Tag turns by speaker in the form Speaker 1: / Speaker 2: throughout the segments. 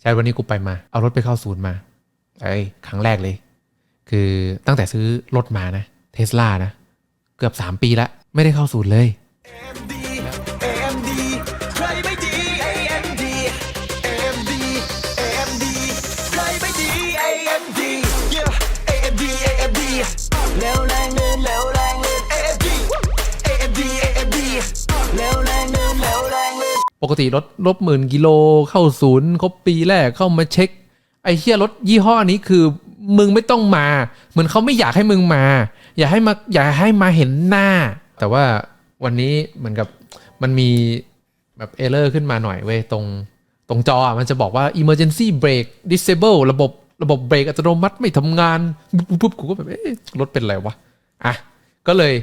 Speaker 1: ใช่วันนี้กูไปมา เอารถไปเข้าศูนย์มาไอ้ยครั้งแรกเลย คือตั้งแต่ซื้อรถมานะเทสลานะ เกือบ 3 ปีละ ไม่ได้เข้าศูนย์เลย ปกติรถลบหมื่นกิโลเข้าศูนย์ครบปีแรกเข้ามาเช็ค ไอ้เฮียรถยี่ห้อนี้คือมึงไม่ต้องมา เหมือนเขาไม่อยากให้มึงมา อยากให้มาอยากให้มาเห็นหน้า แต่ว่าวันนี้เหมือนกับมันมีแบบเอเลอร์ขึ้นมาหน่อยเว้ยตรงตรงจอมันจะบอกว่า emergency brake disable ระบบระบบเบรกอัตโนมัติไม่ทำงานปุ๊บปุ๊บปุ๊บกูก็แบบเอ๊ะรถเป็นอะไรวะอะก็เลย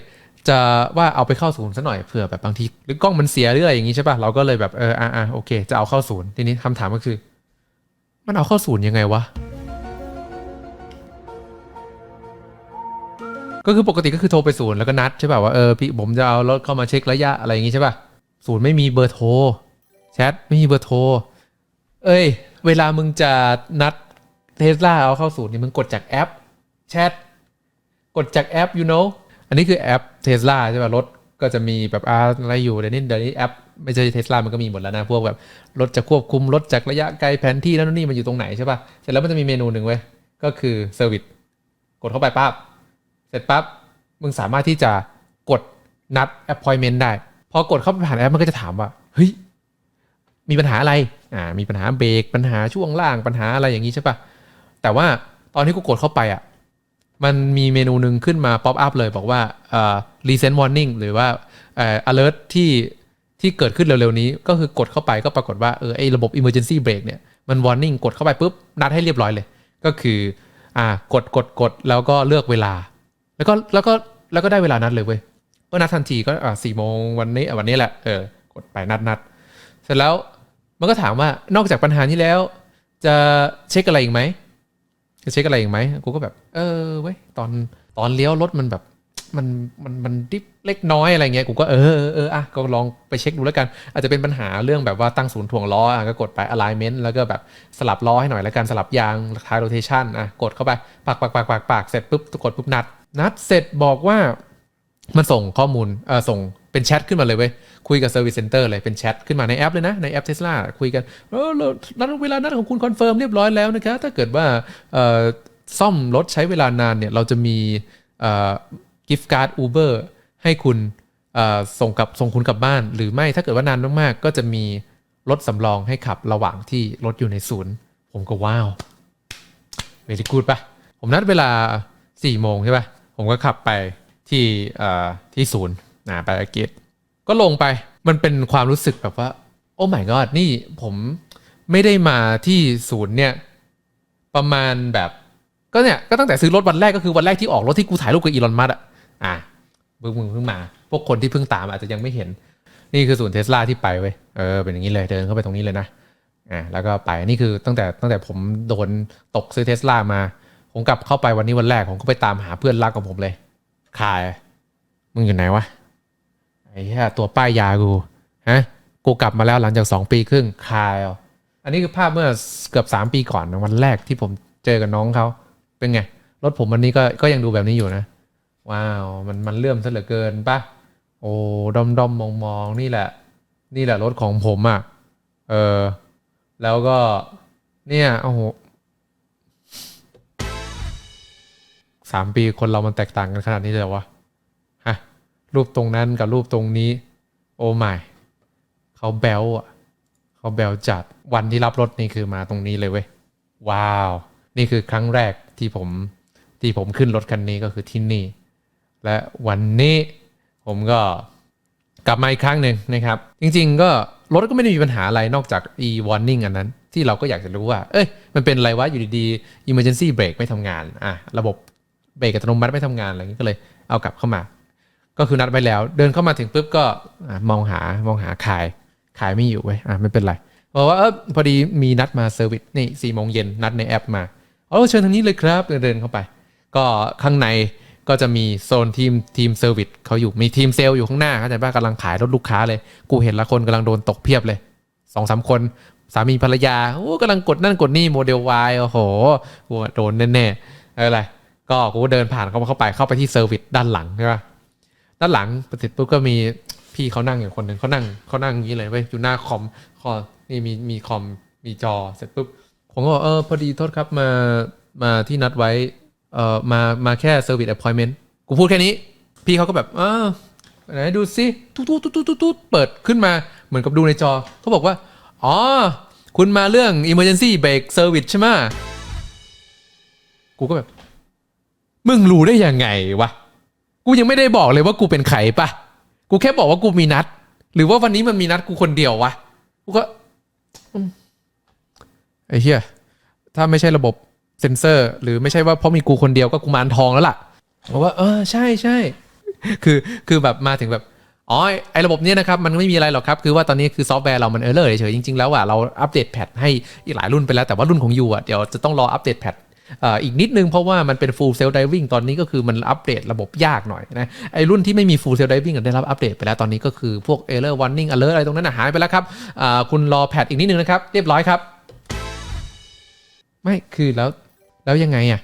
Speaker 1: จะว่าเอาไปเข้าศูนย์ซะหน่อยเผื่อแบบบางทีหรือกล้องมันเสียหรืออะไรอย่างงี้ใช่ป่ะเราก็เลยแบบเอออะอะโอเค จะเอาเข้าศูนย์ทีนี้คำถามก็คือ มันเอาเข้าศูนย์ยังไงวะก็คือปกติก็คือโทรไปศูนย์แล้วก็นัดใช่ป่ะว่าเออพี่ผมจะเอารถเข้ามาเช็คระยะอะไรอย่างงี้ใช่ป่ะศูนย์ไม่มีเบอร์โทรแชทไม่มีเบอร์โทรเอ้ย เวลามึงจะนัดเทสลาเอาเข้าศูนย์นี่มึงกดจากแอปแชทกดจากแอป you know นนี้คือแอปเทสลาใช่ป่ะรถก็จะมีแบบอะไรอยู่เดี๋ยวนี้เดี๋ยวนี้แอปไม่ใช่เทสลามันก็มีหมดแล้วนะ พวกแบบรถจะควบคุมรถจากระยะไกลแผนที่แล้วนนนี่มันอยู่ตรงไหนใช่ป่ะเสร็จแล้วมันจะมีเมนูหนึ่งเว้ยก็คือเซอร์วิสกดเข้าไปปั๊บเสร็จปั๊บมึงสามารถที่จะกดนัด appointment ได้พอกดเข้าไปผ่านแอปมันก็จะถามว่าเฮ้ยมีปัญหาอะไรอ่ามีปัญหาเบรกปัญหาช่วงล่างปัญหาอะไรอย่างนี้ใช่ป่ะแต่ว่าตอนที่กูกดเข้าไปอะ มันมีเมนูหนึ่งขึ้นมาป๊อปอัพเลยบอกว่าเอ่อ recent warning หรือว่าเอ่อ alert ที่ที่เกิดขึ้นเร็วๆนี้ ก็คือกดเข้าไปก็ปรากฏว่าเออไอระบบ emergency brake เนี่ยมัน warning กดเข้าไปปุ๊บนัดให้เรียบร้อยเลย ก็คืออ่ากดกดกดแล้วก็เลือกเวลา แล้วก็แล้วก็แล้วก็ได้เวลานัดเลยเว้ยก็นัดทันทีก็อ่าสี่โมงวันนี้วันนี้แหละเออกดไปนัดนัดเสร็จแล้วมันก็ถามว่านอกจากปัญหานี้แล้ว จะเช็คอะไรอีกไหม จะเช็คอะไรอีกไหมกูก็แบบ เออเว้ยตอนตอนเลี้ยวรถมันแบบมันมันมันดิฟเล็กน้อยอะไรเงี้ยกูก็เออเออเอออะก็ลองไปเช็คดูแล้วกัน อาจจะเป็นปัญหาเรื่องแบบว่าตั้งศูนย์ถ่วงล้ออะก็กดไป alignment แล้วก็แบบสลับล้อให้หน่อยแล้วกันสลับยางทาย rotation อะกดเข้าไปปักปักปักปักปักเสร็จปุ๊บกดปุ๊บนัด นัดเสร็จบอกว่ามันส่งข้อมูลเออส่งเป็นแชทขึ้นมาเลยเว้ย คุยกับ Service Center เลยเป็นแชทขึ้นมาในแอปเลยนะ ในแอป Tesla คุยกันเออเรานัดเวลานัดของคุณคอนเฟิร์มเรียบร้อยแล้วนะคะถ้าเกิดว่าซ่อมรถใช้เวลานานเนี่ย เราจะมีกิฟต์การ์ด Uber ให้คุณส่งกลับส่งคุณกลับบ้าน หรือไม่ถ้าเกิดว่านานมากๆ ก็จะมีรถสำรองให้ขับระหว่างที่รถอยู่ในศูนย์ ผมก็ว้าวเวลีกูดปะผมนัดเวลา4โมงใช่ปะผมก็ขับไปที่ที่ศูนย์นะไปอาเกต ก็ลงไปมันเป็นความรู้สึกแบบว่า โอ้ my god นี่ผมไม่ได้มาที่ศูนย์เนี่ย ประมาณแบบ ก็เนี่ย ก็ตั้งแต่ซื้อรถวันแรกก็คือวันแรกที่ออกรถที่กูถ่ายรูปกับอีลอนมัสอะอะเพิ่งมึงเพิ่งมา พวกคนที่เพิ่งตามอาจจะยังไม่เห็น นี่คือศูนย์เทสลาที่ไปเว้ยเออเป็นอย่างนี้เลยเดินเข้าไปตรงนี้เลยนะอ่าแล้วก็ไปนี่คือตั้งแต่ตั้งแต่ผมโดนตกซื้อเทสลามา ผมกลับเข้าไปวันนี้วันแรกผมก็ไปตามหาเพื่อนรักของผมเลยคายมึงอยู่ไหนวะ ไอ้เหี้ยตัวป้ายยากูฮะกูกลับมาแล้วหลังจาก2ปีครึ่งคายอันนี้คือภาพเมื่อเกือบ3ปีก่อนวันแรกที่ผมเจอกับน้องเขาเป็นไงรถผมวันนี้ก็ก็ยังดูแบบนี้อยู่นะ ว้าวมันมันเลื่อมซะเหลือเกินปะโอ้ดอมดอมมองมองนี่แหละ นี่แหละรถของผมอะเออแล้วก็เนี่ยโอ้โหสามปีคนเรามันแตกต่างกันขนาดนี้เลยวะ รูปตรงนั้นกับรูปตรงนี้ โอ้ไม่เขาแบลอะเขาแบลจัดวันที่รับรถนี่คือมาตรงนี้เลยเว้ยว้าว นี่คือครั้งแรกที่ผมที่ผมขึ้นรถคันนี้ก็คือที่นี่ และวันนี้ผมก็กลับมาอีกครั้งหนึ่งนะครับ จริง ๆ ก็รถก็ไม่ได้มีปัญหาอะไรนอกจาก e warning อันนั้น ที่เราก็อยากจะรู้ว่า เอ้ย มันเป็นอะไรวะอยู่ดีๆ emergency brake ไม่ทำงาน อะ ระบบเบรกอัตโนมัติไม่ทำงานอะไรอย่างนี้ก็เลยเอากลับเข้ามา ก็คือนัดไปแล้ว เดินเข้ามาถึงปุ๊บก็มองหามองหาขายขายไม่อยู่เว้ยอะไม่เป็นไรบอกว่าเออพอดีมีนัดมาเซอร์วิสนี่สี่โมงเย็นนัดในแอปมาเออเชิญทางนี้เลยครับเดินเข้าไป ก็ข้างในก็จะมีโซนทีมทีมเซอร์วิสเขาอยู่มีทีมเซลล์อยู่ข้างหน้าเข้าใจป่ะกำลังขายรถลูกค้าเลย กูเห็นละคนกำลังโดนตกเพียบเลยสองสามคนสามีภรรยาโอ้กำลังกดนั่นกดนี่โมเดล Y โอ้โหโดนแน่ๆอะไรก็กูเดินผ่านเข้าเข้าไปเข้าไปที่เซอร์วิสด้านหลังใช่ปะ ด้านหลังเสร็จปุ๊บก็มีพี่เขานั่งอยู่คนหนึ่งเขานั่งเขานั่งอย่างนี้เลยเว้ยอยู่หน้าคอมคอนี่มีมีคอมมีจอเสร็จปุ๊บผมก็บอกเออพอดีโทษครับมามาที่นัดไว้เออมามาแค่เซอร์วิสแอพพอยเมนต์กูพูดแค่นี้ พี่เขาก็แบบเออไหนดูสิตุ๊ดตุ๊ดตุ๊ดตุ๊ดตุ๊ดเปิดขึ้นมาเหมือนกับดูในจอเขาบอกว่า อ๋อ คุณมาเรื่อง emergency brake service ใช่ไหมกูก็แบบ มึงรู้ได้ยังไงวะ กูยังไม่ได้บอกเลยว่ากูเป็นใครปะกูแค่บอกว่ากูมีนัด หรือว่าวันนี้มันมีนัดกูคนเดียววะกูก็ไอ้เหี้ยถ้าไม่ใช่ระบบเซ็นเซอร์ หรือไม่ใช่ว่าเพราะมีกูคนเดียวก็กูมารทองแล้วล่ะบอกว่า เออใช่ใช่คือคือแบบมาถึงแบบอ๋อไอ้ระบบเนี้ยนะครับ มันไม่มีอะไรหรอกครับ คือว่าตอนนี้คือซอฟต์แวร์เรามันเออร์เลอร์เฉยจริง ๆ แล้วอะเราอัปเดตแพทให้อีกหลายรุ่นไปแล้วแต่ว่ารุ่นของยูอะเดี๋ยวจะต้องรออัปเดตแพท อีกนิดนึงเพราะว่ามันเป็น full self driving ตอนนี้ก็คือมันอัปเดตระบบยากหน่อยนะไอรุ่นที่ไม่มี full self driving ได้รับอัปเดตไปแล้วตอนนี้ก็คือพวก error warning alert อะไรตรงนั้นนะหายไปแล้วครับคุณรอแพทอีกนิดนึงนะครับเรียบร้อยครับ ไม่คือแล้วแล้วยังไงอะ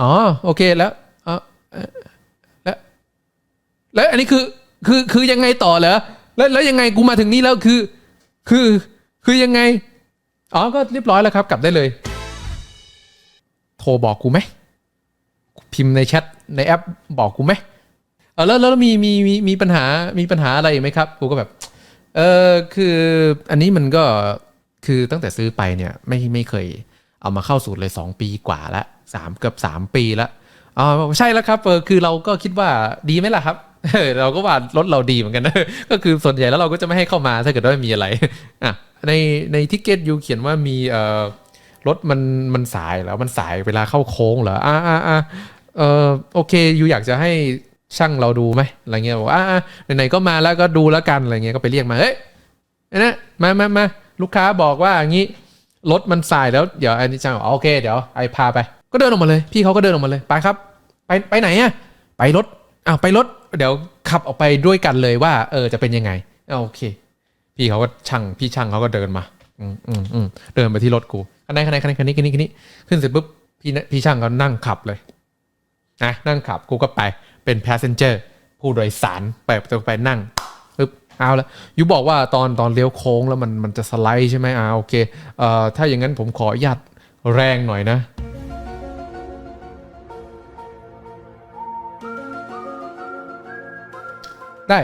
Speaker 1: อ๋อโอเคแล้วแล้วแล้วอันนี้คือคือคือยังไงต่อเหรอแล้วแล้วยังไงกูมาถึงนี่แล้วคือ คือคือยังไงอ๋อก็เรียบร้อยแล้วครับ กลับได้เลย โทรบอกกูไหมพิมพ์ในแชทในแอปบอกกูไหมเออแล้วแล้วมีมีมีมีปัญหามีปัญหาอะไรไหมครับกูก็แบบเออคืออันนี้มันก็คือตั้งแต่ซื้อไปเนี่ยไม่ไม่เคยเอามาเข้าสูตรเลย 2 ปีกว่าละสามเกือบ3 ปีละอ๋อใช่แล้วครับเออคือเราก็คิดว่าดีไหมล่ะครับเออเราก็ว่ารถเราดีเหมือนกันนะก็คือส่วนใหญ่แล้วเราก็จะไม่ให้เข้ามาถ้าเกิดว่ามีอะไรอะในในทิเก็ตยูเขียนว่ามีเอ่อ รถมันมันสายแล้วมันสายเวลาเข้าโค้งเหรออ่าอ่าอ่าเออโอเคยูอยากจะให้ช่างเราดูไหมอะไรเงี้ยบอกว่าอ่าไหนๆก็มาแล้วก็ดูแล้วกันอะไรเงี้ยก็ไปเรียกมาเฮ้ยนะมามามาลูกค้าบอกว่าอย่างนี้รถมันสายแล้วเดี๋ยวไอ้ช่างบอกอ๋อโอเคเดี๋ยวไอ้พาไป ก็เดินออกมาเลย พี่เขาก็เดินออกมาเลยไปครับ ไปไปไหนอะไปรถอ้าวไปรถ เดี๋ยวขับออกไปด้วยกันเลยว่า เออจะเป็นยังไงอ่าโอเค พี่เขาก็ช่างพี่ช่างเขาก็เดินมา อืมอืมอืมเดินไปที่รถกู คันไหนคันไหนคันไหนคันนี้คันนี้คันนี้ขึ้นเสร็จปุ๊บพี่พี่ช่างก็นั่งขับเลยนะนั่งขับกูก็ไปเป็น passenger ผู้โดยสารไปประตูไปนั่งปึ๊บเอาละยูบอกว่าตอนตอนเลี้ยวโค้งแล้วมันมันจะสไลด์ใช่ไหมอ่าโอเคเอ่อถ้าอย่างนั้นผมขออนุญาตแรงหน่อยนะได้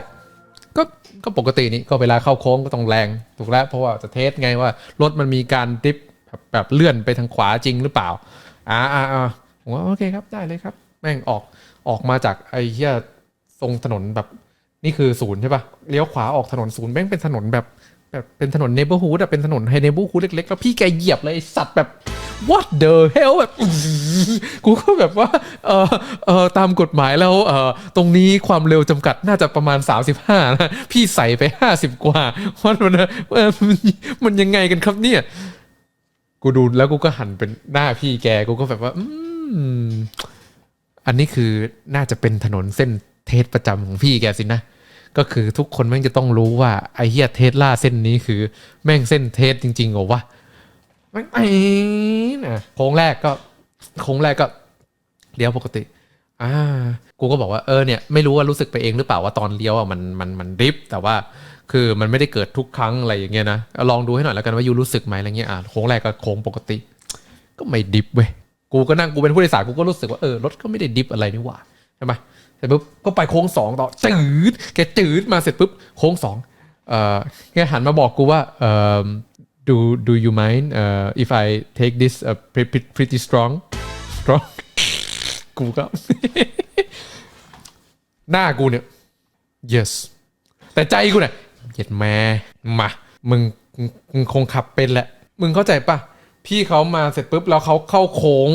Speaker 1: ก็ก็ปกตินี่ก็เวลาเข้าโค้งก็ต้องแรงถูกแล้วเพราะว่าจะเทสไงว่ารถมันมีการดิฟ แบบแบบเลื่อนไปทางขวาจริงหรือเปล่า อ่าอ่าอ่าผมว่าโอเคครับได้เลยครับ แม่งออกออกมาจากไอ้เหี้ยทรงถนนแบบนี่คือศูนย์ใช่ปะเลี้ยวขวาออกถนนศูนย์แม่งเป็นถนนแบบแบบเป็นถนนเนเบอร์ฮูดอะเป็นถนนไฮเนเบอร์ฮูดเล็กๆ แล้วพี่แกเหยียบเลยไอ้สัตว์แบบ what the hell แบบกูก็แบบว่าเออเออตามกฎหมายแล้วเออตรงนี้ความเร็วจำกัดน่าจะประมาณ 35นะพี่ใส่ไป 50 กว่าว่ามันเออมันมันยังไงกันครับเนี่ย กูดูแล้วกูก็หันเป็นหน้าพี่แกกูก็แบบว่า อืมอันนี้คือน่าจะเป็นถนนเส้นเทสประจำของพี่แกสินะก็คือทุกคนแม่งจะต้องรู้ว่าไอเฮียเทสล่าเส้นนี้คือ แม่งเส้นเทสจริงๆเหรอวะแม่งไอ้นะโค้งแรกก็โค้งแรกก็เลี้ยวปกติ อ่า กูก็บอกว่าเออเนี่ย ไม่รู้ว่ารู้สึกไปเองหรือเปล่าว่าตอนเลี้ยวอะมันมันมันดริฟแต่ว่า คือมันไม่ได้เกิดทุกครั้งอะไรอย่างเงี้ยนะลองดูให้หน่อยแล้วกันว่ายูรู้สึกไหมอะไรเงี้ยอะโค้งแรกก็โค้งปกติ ก็ไม่ดิฟเว้ยกูก็นั่งกูเป็นผู้โดยสารกูก็รู้สึกว่าเออรถก็ไม่ได้ดิฟอะไรนี่หว่าใช่ไหมเสร็จปุ๊บก็ไปโค้งสองต่อจืดแกจืดมาเสร็จปุ๊บโค้งสองเอ่อแกหันมาบอกกูว่าเอ่อ do do you mind uh, if I take this uh, pretty pretty strong strong กูก็ หน้ากูเนี่ย yes แต่ใจกูเนี่ย เหยียดแม่มามึงมึงคงขับเป็นแหละ มึงเข้าใจปะพี่เขามาเสร็จปุ๊บแล้วเขาเข้าโค้ง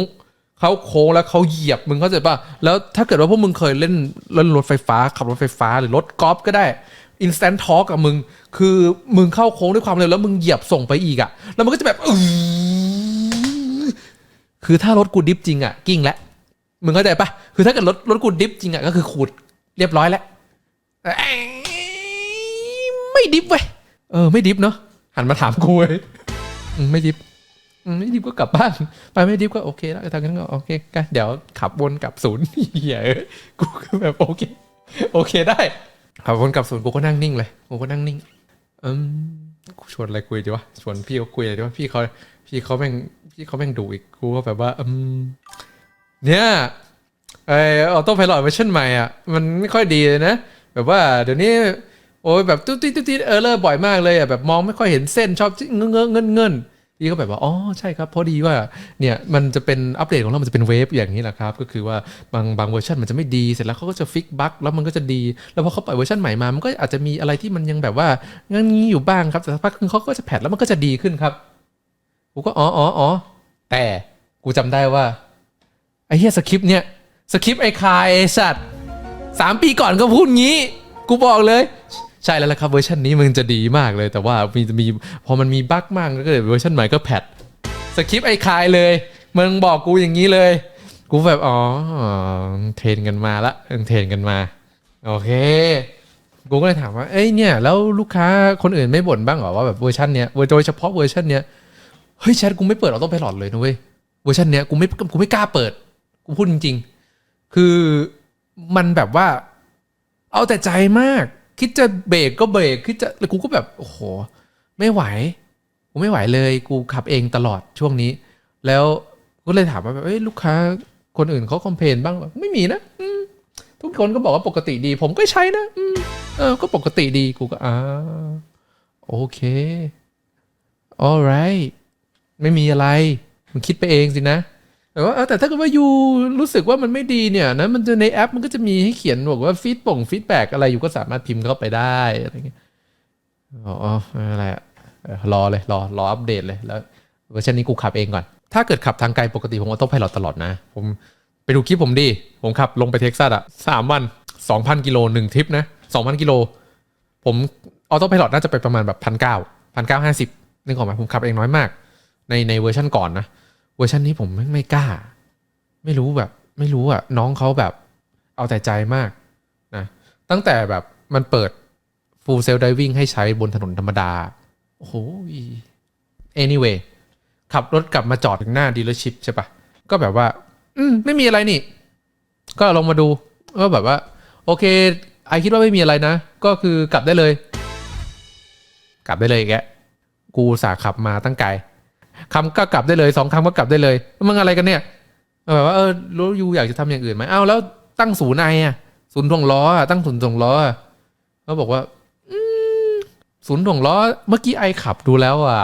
Speaker 1: เขาโค้งแล้วเขาเหยียบมึงเข้าใจปะแล้วถ้าเกิดว่าพวกมึงเคยเล่นเล่นรถไฟฟ้า ขับรถไฟฟ้าหรือรถกอล์ฟก็ได้ instant talk กับมึง คือมึงเข้าโค้งด้วยความเร็วแล้วมึงเหยียบส่งไปอีกอะแล้วมันก็จะแบบอืคือถ้ารถกูดิฟจริงอะกิ้งแล้วมึงเข้าใจปะคือถ้าเกิดรถรถกูดิฟจริงอะก็คือขูดเรียบร้อยแล้ว ไม่ดิฟเว้ยเออไม่ดิฟเนาะหันมาถามกูเว้ยอืมไม่ดิฟอืมไม่ดิฟก็กลับบ้านไปไม่ดิฟก็โอเคแล้วทางนั้นก็โอเคกันเดี๋ยวขับวนกลับศูนย์เหี้ยเอ้ยกูก็แบบโอเคโอเคได้ขับวนกลับศูนย์กูก็นั่งนิ่งเลยกูก็นั่งนิ่งอืมกูชวนอะไรคุยดีวะชวนพี่เขาคุยอะไรดีวะพี่เขาพี่เขาแม่งพี่เขาแม่งดุอีกกูก็แบบว่าอืมเนี่ยไอออโต้ไพลอตเวอร์ชันใหม่อะมันไม่ค่อยดีเลยนะ แบบว่าเดี๋ยวนี้ โอ้ยแบบตุ๊ดติ๊ดตุ๊ดติ๊ดเออเลอร์บ่อยมากเลยอะแบบมองไม่ค่อยเห็นเส้นชอบเงื้อเงื้อเงินเงินพี่ก็แบบว่าอ๋อใช่ครับพอดีว่าเนี่ยมันจะเป็นอัปเดตของเรา มันจะเป็นเวฟอย่างนี้แหละครับ ก็คือว่าบางบางเวอร์ชันมันจะไม่ดีเสร็จแล้วเขาก็จะฟิกบั๊กแล้วมันก็จะดี แล้วพอเขาปล่อยเวอร์ชันใหม่มา มันก็อาจจะมีอะไรที่มันยังแบบว่างั้นงี้อยู่บ้างครับแต่สักพักนึงเขาก็จะแพทแล้วมันก็จะดีขึ้นครับกูก็อ๋ออ๋ออ๋อแต่กูจำได้ว่าไอ้เฮียสคริปต์เนี่ยสคริปต์ไอ้คายไอ้สัตว์สามปีก่อนก็พูดงี้ กูบอกเลย ใช่แล้วล่ะครับเวอร์ชันนี้มันจะดีมากเลย แต่ว่ามีมีพอมันมีบั๊กมากก็เลยเวอร์ชันใหม่ก็แพทสคริปต์ไอ้คายเลยมึงบอกกูอย่างนี้เลย กูแบบอ๋อเทรนกันมาละเทรนกันมา โอเคกูก็เลยถามว่า เอ้ยเนี่ย แล้วลูกค้าคนอื่นไม่บ่นบ้างเหรอว่าแบบเวอร์ชันเนี้ยโดยเฉพาะเวอร์ชันเนี้ย เฮ้ยแชทกูไม่เปิดเราต้องไปหลอดเลยนะเว้ย เวอร์ชันเนี้ยกูไม่กูไม่กล้าเปิด กูพูดจริงๆ คือมันแบบว่า เอาแต่ใจมาก คิดจะเบรกก็เบรกคิดจะแล้วกูก็แบบโอ้โห ไม่ไหวกูไม่ไหวเลย กูขับเองตลอดช่วงนี้ แล้วก็เลยถามว่าแบบเอ้ยลูกค้าคนอื่นเขาคอมเพลนบ้างไม่มีนะทุกคนก็บอกว่าปกติดี ผมก็ใช้นะเออ ก็ปกติดีกูก็อ่าโอเค alright ไม่มีอะไร มึงคิดไปเองสินะ แต่ว่าเออแต่ถ้าเกิดว่ายูรู้สึกว่ามันไม่ดีเนี่ยนะมันจะในแอปมันก็จะมีให้เขียนบอกว่าฟีดป่งฟีดแบ็กอะไรอยู่ก็สามารถพิมพ์เข้าไปได้อะไรเงี้ยอ๋อไม่เป็นไรอะรอเลยรอรออัปเดตเลยแล้วเวอร์ชันนี้กูขับเองก่อน ถ้าเกิดขับทางไกลปกติผมออโต้ไพลอตตลอดนะ ผมไปดูคลิปผมดิ ผมขับลงไปเท็กซัสอะสามวันสองพันกิโลหนึ่งทริปนะสองพันกิโล ผมออโต้ไพลอตน่าจะไปประมาณแบบพันเก้าพันเก้าห้าสิบนึกออกไหมผมขับเองน้อยมาก ในในเวอร์ชันก่อนนะ เวอร์ชันนี้ผมไม่ไม่กล้า ไม่รู้แบบ ไม่รู้อะน้องเขาแบบเอาแต่ใจมากนะตั้งแต่แบบมันเปิด full self driving ให้ใช้บนถนนธรรมดา โอ้โห anyway ขับรถกลับมาจอดถึงหน้าดีลเลอร์ชิพใช่ปะก็แบบว่า อืมไม่มีอะไรนี่ ก็ลงมาดูก็แบบว่า โอเค ไอคิดว่าไม่มีอะไรนะ ก็คือกลับได้เลย กลับได้เลยแกกูสาขับมาตั้งไกล คำก็กลับได้เลยสองคำก็กลับได้เลยมึงอะไรกันเนี่ยแบบว่าเออรู้ยูอยากจะทำอย่างอื่นไหมอ้าวแล้วตั้งศูนย์ไออะศูนย์ถ่วงล้ออะตั้งศูนย์ถ่วงล้ออะเขาบอกว่าศูนย์ถ่วงล้อ เมื่อกี้ไอขับดูแล้วอะ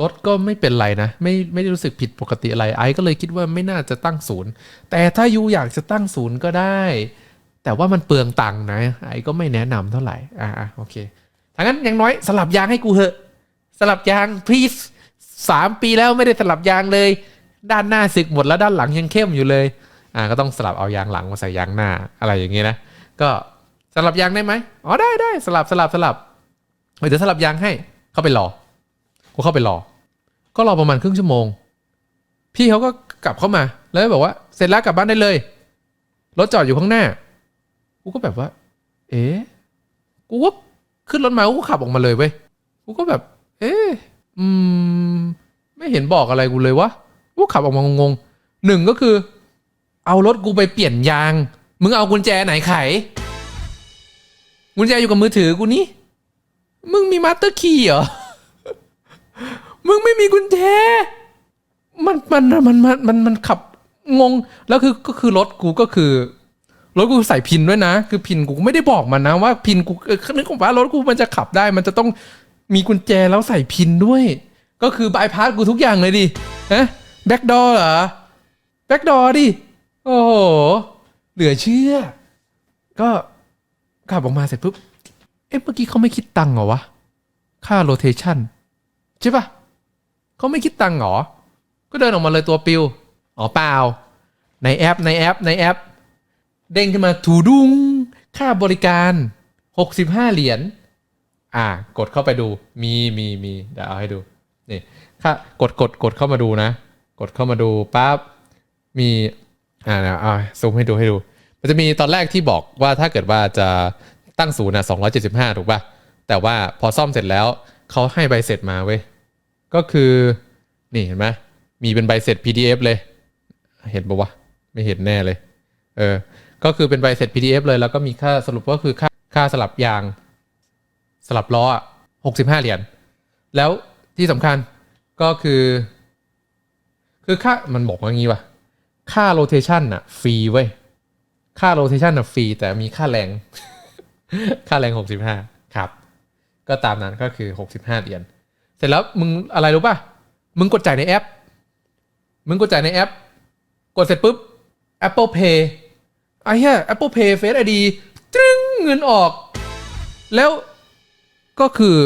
Speaker 1: รถก็ไม่เป็นไรนะ ไม่ไม่ได้รู้สึกผิดปกติอะไรไอก็เลยคิดว่าไม่น่าจะตั้งศูนย์แต่ถ้ายูอยากจะตั้งศูนย์ก็ได้ แต่ว่ามันเปลืองตังค์นะไอก็ไม่แนะนำเท่าไหร่อ่าโอเคถ้างั้นอย่างน้อยสลับยางให้กูเหอะ สลับยาง please สามปีแล้วไม่ได้สลับยางเลย ด้านหน้าสึกหมดแล้วด้านหลังยังเข้มอยู่เลยอ่าก็ต้องสลับเอายางหลังมาใส่ยางหน้าอะไรอย่างเงี้นะก็สลับยางได้ไหมอ๋อได้ได้สลับสลับสลับเดี๋ยวสลับยางให้ เข้าไปรอกูเข้าไปรอ ก็รอประมาณครึ่งชั่วโมง พี่เขาก็กลับเข้ามา แล้วบอกว่า เสร็จแล้วกลับบ้านได้เลยรถจอดอยู่ข้างหน้ากูก็แบบว่า เอ๊กูก็ขึ้นรถมากูก็ขับออกมาเลยเว้ยกูก็แบบ เอ๊อืม เห็นบอกอะไรกูเลยวะกูขับออกมางงๆหนึ่งก็คือ เอารถกูไปเปลี่ยนยาง มึงเอากุญแจไหนไขกุญแจอยู่กับมือถือกูนี่ มึงมีมาสเตอร์คีย์เหรอ มึงไม่มีกุญแจ มันมันมันมันมันมันขับงง แล้วคือก็คือรถกูก็คือรถกูใส่พินด้วยนะ คือพินกูไม่ได้บอกมันนะว่าพินกูนึกของว่ารถกูมันจะขับได้ มันจะต้องมีกุญแจแล้วใส่พินด้วย ก็คือบายพาสกูทุกอย่างเลยดิฮะแบ็กดอร์เหรอแบ็กดอร์ดิ โอ้โห เหลือเชื่อ ก็ขับออกมาเสร็จปุ๊บ เอ๊ะเมื่อกี้เขาไม่คิดตังค์เหรอวะ ค่าโรเทชันใช่ปะเขาไม่คิดตังค์เหรอ ก็เดินออกมาเลยตัวปิว อ๋อเปล่า ในแอปในแอปในแอป เด้งขึ้นมาถูดุง ค่าบริการ 65 เหรียญ อ่า กดเข้าไปดู มีมีมีเดี๋ยวเอาให้ดู นี่ค่ากดกดกดเข้ามาดูนะ กดเข้ามาดูปั๊บมีอ่าเอาซูมให้ดูให้ดู มันจะมีตอนแรกที่บอกว่าถ้าเกิดว่าจะตั้งศูนย์อะ275ถูกป่ะ แต่ว่าพอซ่อมเสร็จแล้วเขาให้ใบเสร็จมาเว้ย ก็คือนี่เห็นไหมมีเป็นใบเสร็จ PDF เลย เห็นปะวะ ไม่เห็นแน่เลย เออ ก็คือเป็นใบเสร็จ PDF เลย แล้วก็มีค่าสรุปก็คือค่าค่าสลับยาง สลับล้อหกสิบห้าเหรียญ แล้ว ที่สำคัญก็คือ คือค่ามันบอกว่างี้ว่ะ ค่าโรเทชันอะฟรีเว้ย ค่าโรเทชันอะฟรีแต่มีค่าแรง ค่าแรงหกสิบห้าครับ ก็ตามนั้นก็คือหกสิบห้าเหรียญเสร็จแล้วมึงอะไรรู้ป่ะ มึงกดจ่ายในแอป มึงกดจ่ายในแอป กดเสร็จปุ๊บ Apple Pay ไอ้เหี้ย Apple Pay Face ID ตึ้งเงินออก แล้วก็คือ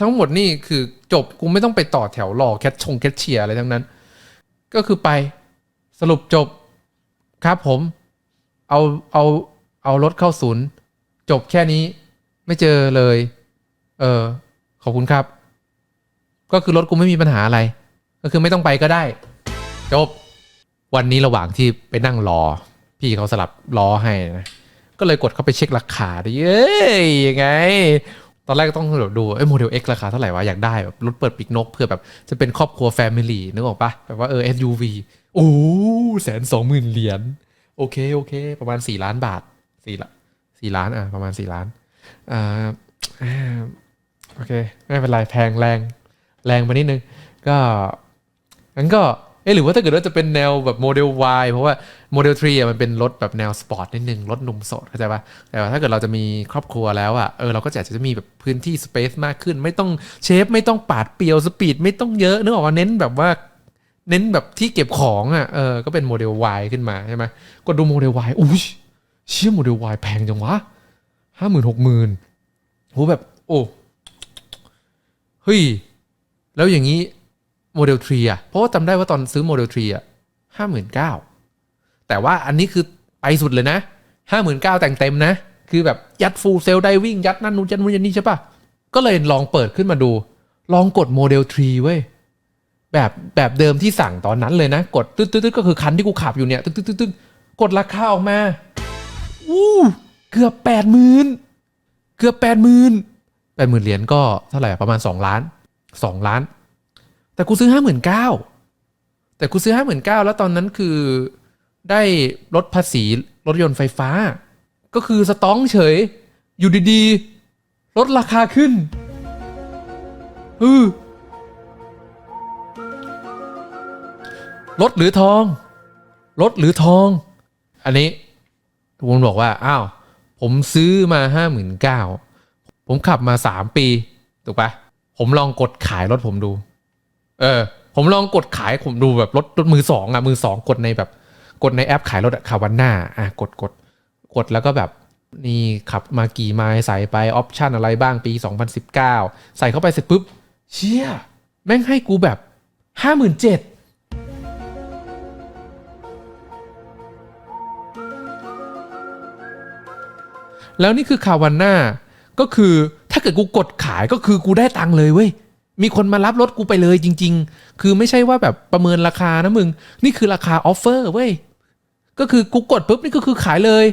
Speaker 1: ทั้งหมดนี่คือจบกูไม่ต้องไปต่อแถวรอแคชชงแคชเชียร์อะไรทั้งนั้น ก็คือไปสรุปจบครับผม เอาเอาเอารถเข้าศูนย์ จบแค่นี้ไม่เจอเลย เออขอบคุณครับ ก็คือรถกูไม่มีปัญหาอะไร ก็คือไม่ต้องไปก็ได้ จบ วันนี้ระหว่างที่ไปนั่งรอ พี่เขาสลับล้อให้นะก็เลยกดเข้าไปเช็คราคาดิเอ้ยยังไง ตอนแรกก็ต้องแบบดูเอ้โมเดล X ราคาเท่าไหร่วะ อยากได้แบบรถเปิดปีกนกเพื่อแบบจะเป็นครอบครัวแฟมิลี่นึกออกปะแบบว่าเออ SUV โอ้แสนสองหมื่นเหรียญโอเคโอเค ประมาณสี่ล้านบาทสี่ละสี่ล้านอะประมาณสี่ล้านอ่าโอเค ไม่เป็นไรแพงแรงแรงไปนิดนึง ก็งั้นก็ อ๊ะหรือว่าถ้าเกิดว่าจะเป็นแนวแบบโมเดล Y เพราะว่าโมเดล3อะมันเป็นรถแบบแนวสปอร์ตนิดนึงรถหนุ่มโสดเข้าใจปะแต่ว่าถ้าเกิดเราจะมีครอบครัวแล้วอะเออเราก็จะจะมีแบบพื้นที่สเปซมากขึ้น ไม่ต้องเชฟไม่ต้องปาดเปียวสปีดไม่ต้องเยอะนึกออกว่าเน้นแบบว่าเน้นแบบที่เก็บของอะเออก็เป็นโมเดล Y ขึ้นมาใช่ไหมก็ดูโมเดล Y อุ้ยเชี่ยโมเดล Y แพงจังวะห้าหมื่นหกหมื่นโหแบบ โอ้เฮ้ยแล้วอย่างนี้ โมเดล3อะเพราะว่าจำได้ว่าตอนซื้อโมเดล3อะห้าหมื่นเก้าแต่ว่าอันนี้คือไปสุดเลยนะห้าหมื่นเก้าแต่งเต็มนะ คือแบบยัดฟูลเซลไดวิ่งยัดนั่นนู่นยัดนู่นยัดนี่ใช่ปะก็เลยลองเปิดขึ้นมาดู ลองกดโมเดล3เว้ยแบบแบบเดิมที่สั่งตอนนั้นเลยนะกดตึ๊ดตึ๊ดตึ๊ดก็คือคันที่กูขับอยู่เนี่ยตึ๊ดตึ๊ดตึ๊ดกดราคาออกมาอู้เกือบแปดหมื่นเกือบแปดหมื่นแปดหมื่นเหรียญก็เท่าไหร่ประมาณสองล้านสองล้าน แต่กูซื้อห้าหมื่นเก้าแต่กูซื้อห้าหมื่นเก้าแล้วตอนนั้นคือได้ลดภาษีรถยนต์ไฟฟ้า ก็คือสต้องเฉย อยู่ดีๆลดราคาขึ้นอือรถหรือทองรถหรือทอง อันนี้คุณบอกว่าอ้าวผมซื้อมาห้าหมื่นเก้าผมขับมาสามปีถูกปะผมลองกดขายรถผมดู เออ ผมลองกดขายผมดูแบบรถรถมือสองอะมือสองกดในแบบ กดในแอปขายรถอะคาวันหน้าอะกดกดกดแล้วก็แบบนี่ขับมากี่ไมล์ใส่ไปออปชันอะไรบ้างปี 2019 ใส่เข้าไปเสร็จปุ๊บ เชี่ย แม่งให้กูแบบห้าหมื่นเจ็ดแล้วนี่คือคาวันหน้าก็คือถ้าเกิดกูกดขายก็คือกูได้ตังค์เลยเว้ย มีคนมารับรถกูไปเลยจริง ๆ คือไม่ใช่ว่าแบบประเมินราคานะมึง นี่คือราคาออฟเฟอร์เว้ย ก็คือกูกดปุ๊บนี่ก็คือขายเลย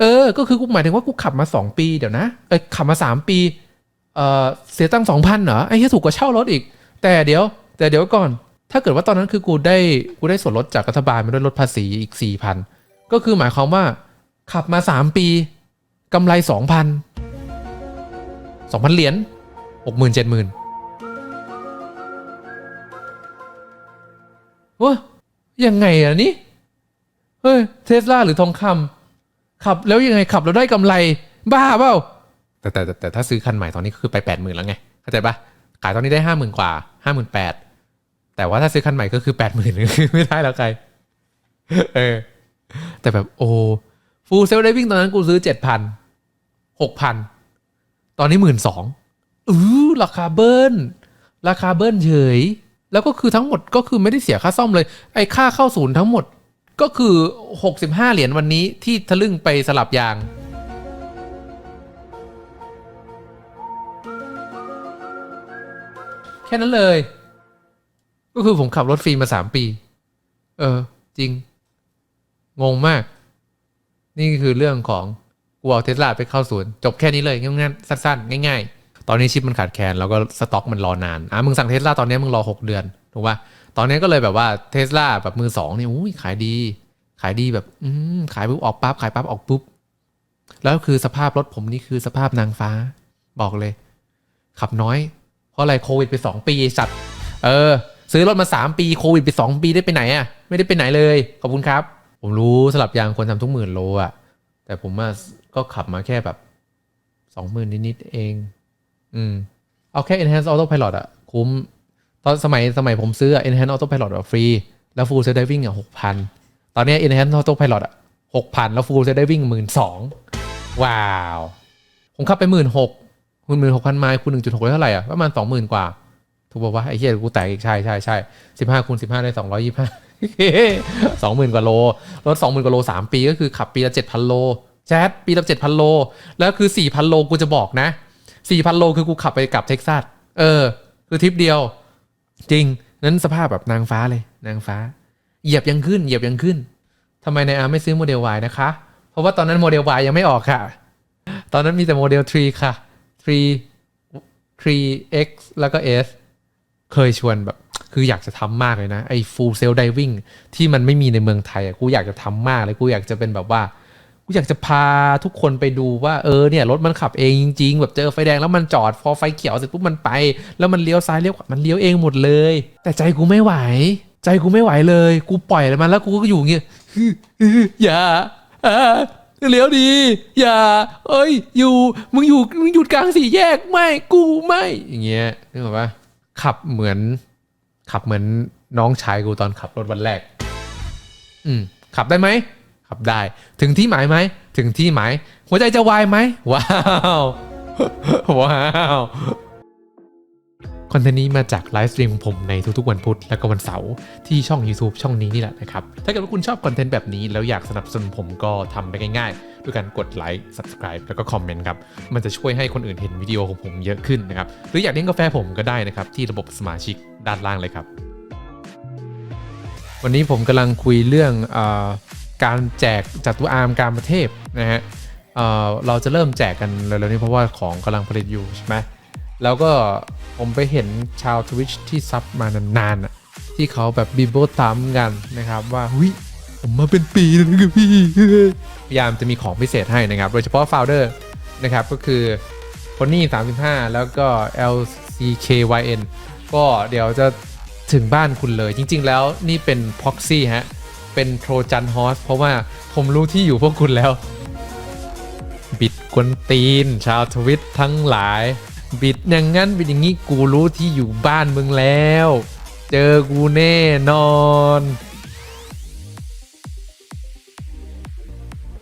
Speaker 1: เออ ก็คือกูหมายถึงว่ากูขับมา 2 ปีเดี๋ยวนะ เออขับมา 3 ปี เออเสียตั้งสองพันเหรอ ไอ้ที่ถูกกว่าเช่ารถอีก แต่เดี๋ยว แต่เดี๋ยวก่อน ถ้าเกิดว่าตอนนั้นคือกูได้ กูได้ส่วนลดจากรัฐบาลมาด้วยลดภาษีอีกสี่พันก็คือหมายความว่าขับมา 3 ปีกำไร 2,000 2,000 เหรียญ6 0 0 0 0 7 0 0 0 0 ว้ายังไงอะนี่เฮ้ยเทสลาหรือทองคำขับแล้วยังไงขับแล้วได้กำไร บ้าเปล่าแต่แต่แต่ถ้าซื้อคันใหม่ตอนนี้คือไปแปดหมื่นแล้วไงเข้าใจปะขายตอนนี้ได้ห้าหมื่นกว่าห้าหมื่นแปดแต่ว่าถ้าซื้อคันใหม่ก็คือแปดหมื่นไม่ได้แล้วใครเออแต่แบบโอ้ฟูลเซลได้วิ่งตอนนั้นกูซื้อเจ็ดพันหกพันตอนนี้หมื่นสองอือราคาเบิ้ลราคาเบิ้ลเฉย แล้วก็คือทั้งหมดก็คือไม่ได้เสียค่าซ่อมเลย ไอ้ค่าเข้าศูนย์ทั้งหมดก็คือ 65 เหรียญวันนี้ที่ทะลึ่งไปสลับยาง แค่นั้นเลย ก็คือผมขับรถฟรีมาสามปี เออ จริง งงมาก นี่คือเรื่องของกูเอาเทสลาไปเข้าศูนย์ จบแค่นี้เลยง่ายๆสั้นๆ ง่าย ตอนนี้ชิปมันขาดแคลนแล้วก็สต็อกมันรอนานอะมึงสั่งเทสลาตอนนี้มึงรอ 6 เดือนถูกป่ะตอนนี้ก็เลยแบบว่าเทสลาแบบมือสองเนี่ยอุ้ยขายดี ขายดีแบบอืมขายปุ๊บออกปั๊บขายปั๊บออกปุ๊บแล้วคือสภาพรถผมนี่คือสภาพนางฟ้า บอกเลย ขับน้อย เพราะอะไรโควิดไป 2 ปีสัตว์เออ ซื้อรถมา 3 ปีโควิดไป 2 ปีได้ไปไหนอะ่ะ ไม่ได้ไปไหนเลย ขอบคุณครับ ผมรู้สลับยางคนทำทุกหมื่นโลอะ่ะ แต่ผมก็ขับมาแค่แบบ 20,000นิดๆเอง อืม เอาแค่ Enhanced Autopilot อะคุ้ม ตอนสมัยสมัยผมซื้ออะ Enhanced Autopilot ฟรี แล้ว Full Self Driving อะ6,000ตอนเนี้ย Enhanced Autopilot อะ6,000แล้ว Full Self Driving 12,000ว้าว ผมขับไป16,000คุณ16,000ไมล์คูณ1.6ได้เท่าไหร่อะประมาณ20,000กว่า ถูกบอกว่าไอ้เหี้ยกูแตกอีกใช่ใช่ใช่15คูณ15ได้225 20,000กว่าโลรถ20,000กว่าโล3ปีก็คือขับปีละ7,000โลแจ๊ดปีละ7,000โล แล้วคือ4,000โลกูจะบอกนะ 4,000โลคือกูขับไปกลับเท็กซัสเออ คือทริปเดียว จริงนั้นสภาพแบบนางฟ้าเลย นางฟ้า เหยียบยังขึ้น เหยียบยังขึ้นทำไมนายอาร์ไม่ซื้อโมเดล Y นะคะ เพราะว่าตอนนั้นโมเดล Y ยังไม่ออกค่ะ ตอนนั้นมีแต่โมเดล 3 ค่ะ 3 3X แล้วก็ S เคยชวนแบบ คืออยากจะทำมากเลยนะ ไอ้ full sail diving ที่มันไม่มีในเมืองไทยอะกูอยากจะทำมากเลยกูอยากจะเป็นแบบว่า กูอยากจะพาทุกคนไปดูว่าเออเนี่ยรถมันขับเองจริงๆแบบเจอไฟแดงแล้วมันจอดพอไฟเขียวเสร็จปุ๊บมันไป แล้วมันเลี้ยวซ้ายเลี้ยวขวามันเลี้ยวเองหมดเลย แต่ใจกูไม่ไหว ใจกูไม่ไหวเลย กูปล่อยมันแล้วกูก็อยู่เงี้ยอย่าอ่าเลี้ยวดี อย่า เอ้ย อยู่มึงอยู่มึงหยุดกลางสี่แยกไม่กูไม่ อย่างเงี้ยนึกออกปะขับเหมือน ขับเหมือนน้องชายกูตอนขับรถวันแรก อืมขับได้ไหมับได้ ถึงที่หมายไหม ถึงที่หมาย หัวใจจะวายไหม ว้าว ว้าวคอนเทนต์นี้มาจากไลฟ์สตรีมของผมในทุกๆวันพุธและก็วันเสาร์ที่ช่อง YouTube ช่องนี้นี่แหละนะครับ ถ้าเกิดว่าคุณชอบคอนเทนต์แบบนี้ แล้วอยากสนับสนุนผมก็ทำได้ง่ายๆ ด้วยการกดไลค์ Subscribe แล้วก็คอมเมนต์ครับ มันจะช่วยให้คนอื่นเห็นวิดีโอของผมเยอะขึ้นนะครับ หรืออยากเลี้ยงกาแฟผมก็ได้นะครับ ที่ระบบสมาชิกด้านล่างเลยครับ วันนี้ผมกำลังคุยเรื่องอ การแจกจัตุอารมการประเทศนะฮะเอ่อเราจะเริ่มแจกกันเร็วๆนี้เพราะว่าของกำลังผลิตอยู่ใช่ไหมแล้วก็ผมไปเห็นชาว Twitch ที่ซับมานานๆอะที่เขาแบบบีโบตัมกันนะครับว่าหุยผมมาเป็นปีแล้วนะพี่พยายามจะมีของพิเศษให้นะครับ โดยเฉพาะ Founder นะครับก็คือ p o n y 35 แล้วก็ LCKYN ก็เดี๋ยวจะถึงบ้านคุณเลยจริง ๆ แล้วนี่เป็น proxy ฮะ เป็นโทรจันฮอสเพราะว่าผมรู้ที่อยู่พวกคุณแล้ว บิดกวนตีน ชาวทวิตทั้งหลาย บิดอย่างงั้นบิดอย่างงี้กูรู้ที่อยู่บ้านมึงแล้ว เจอกูแน่นอน